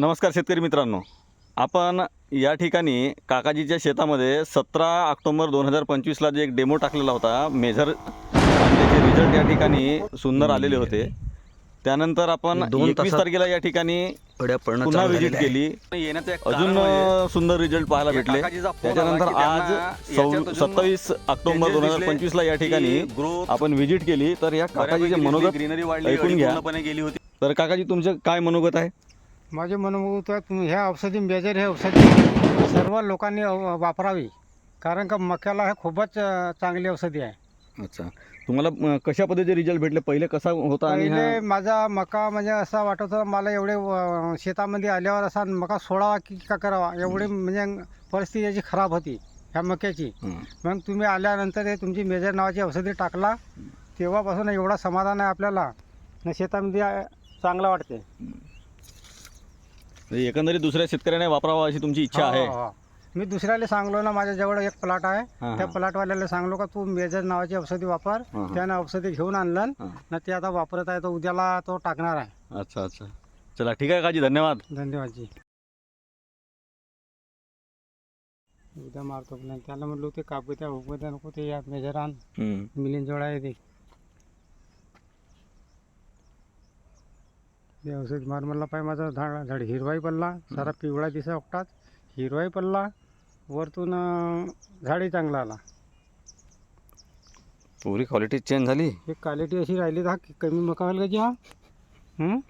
नमस्कार शेतकरी मित्रांनो. आपण या ठिकाणी काकाजीच्या शेतामध्ये सतरा ऑक्टोबर दोन हजार पंचवीसला जे एक डेमो टाकलेला होता मेझर त्याचे रिझल्ट या ठिकाणी सुंदर आलेले होते. त्यानंतर आपण दोन एकवीस तासात तारखेला या ठिकाणी पुन्हा व्हिजिट. केली. अजून म्हणजे सुंदर रिझल्ट पाहायला भेटले. त्याच्यानंतर आज सत्तावीस ऑक्टोबर दोन हजार दिसले पंचवीसला या ठिकाणी आपण व्हिजिट केली. तर या काकाजीचे मनोगत ग्रीनरी वाढली ऐकून घ्या. पूर्णपणे गेली होती. तर काकाजी तुमचं काय मनोगत आहे? माझे मनोभूत आहे तुम्ही ह्या औषधी मेजर हे औषधी सर्व लोकांनी वापरावी. कारण का मक्याला हे खूपच चांगली औषधी आहे. अच्छा. तुम्हाला कशा पद्धतीचे रिझल्ट भेटले? पहिले कसा होता आणि पहिले हा- माझा मका म्हणजे असा वाटत होता मला एवढे अ, शेतामध्ये आल्यावर असा मका सोडावा की का करावा? एवढी म्हणजे परिस्थिती याची खराब होती ह्या मक्याची. हं. मग तुम्ही आल्यानंतर हे तुमची मेजर नावाची औषधी टाकला. तेव्हापासून एवढा समाधान आहे आपल्याला. न शेतामध्ये अ, चांगलं वाटते एकंदरीत दुसऱ्या शेतकऱ्याने वापरावा अशी तुमची इच्छा आहे हो, हो. मी दुसऱ्याला सांगलो ना माझ्याजवळ एक प्लॉट आहे हा, त्या. प्लॉटवाल्याला सांगलो का तू मेजर नावाची औषधी वापर हा, हा. त्यानं औषधी घेऊन आणलं हा. ना ते आता वापरत आहे तो उद्याला तो टाकणार आहे अच्छा अच्छा चला ठीक आहे काजी धन्यवाद धन्यवाद जी उद्या मारतो त्याला म्हटलं ते कापू त्या उगवत्या नको ते या मेजर आण हं. मिलिंदजवळ आहे ते ते औषध मार म्हणला पाय माझा झाड झाड हिरवाई पडला सारा पिवळा दिसा एकटाच हिरवाई पडला वरतून झाडही चांगला आला. पुरी क्वालिटी चेंज झाली? एक क्वालिटी अशी राहिली तर हा कमी मका व्हायला का हा? हं?